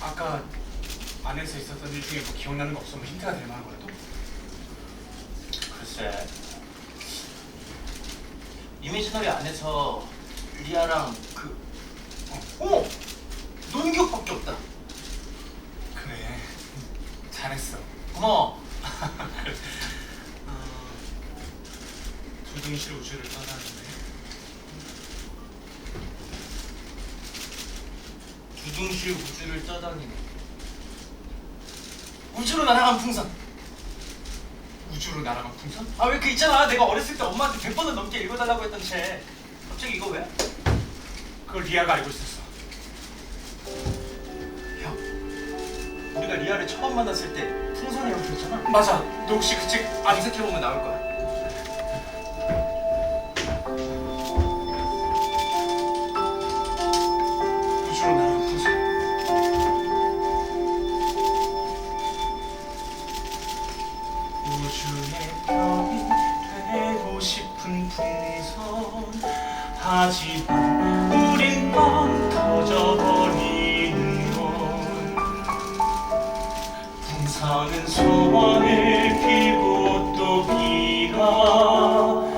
아까 안에서 있었던 일 중에 뭐 기억나는 거? 뭐 힌트가 될 만한 거라도? 글쎄. 이미지너리 안에서 리아랑 그 어, 어머! 노는 기억밖에 없다. 그래. 잘했어. 고마워. 어, 두둥실 우주를 떠나는데 두둥실 우주를 떠다니는 우주로 날아간 풍선. 우주로 날아간 풍선? 아 왜 그 있잖아. 내가 어렸을 때 엄마한테 100번은 넘게 읽어달라고 했던 책 갑자기 이거 왜? 그걸 리아가 알고 있었어. 형 우리가 리아를 처음 만났을 때 풍선이라고 그랬잖아. 맞아. 너 혹시 그 책안 검색해보면 나올 거야 우주의 별이 되고 싶은 풍선 하지만 우린 빵 터져버리는 건 풍선은 소원을 빌고 또 빌어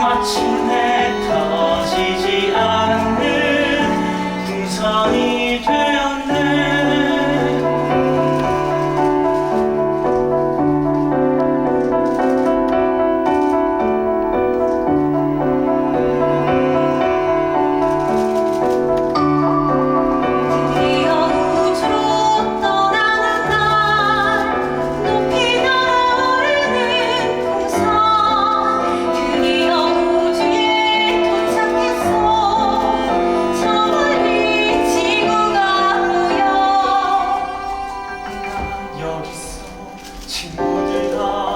마침내 터지지 않는 풍선이 되 친구들 다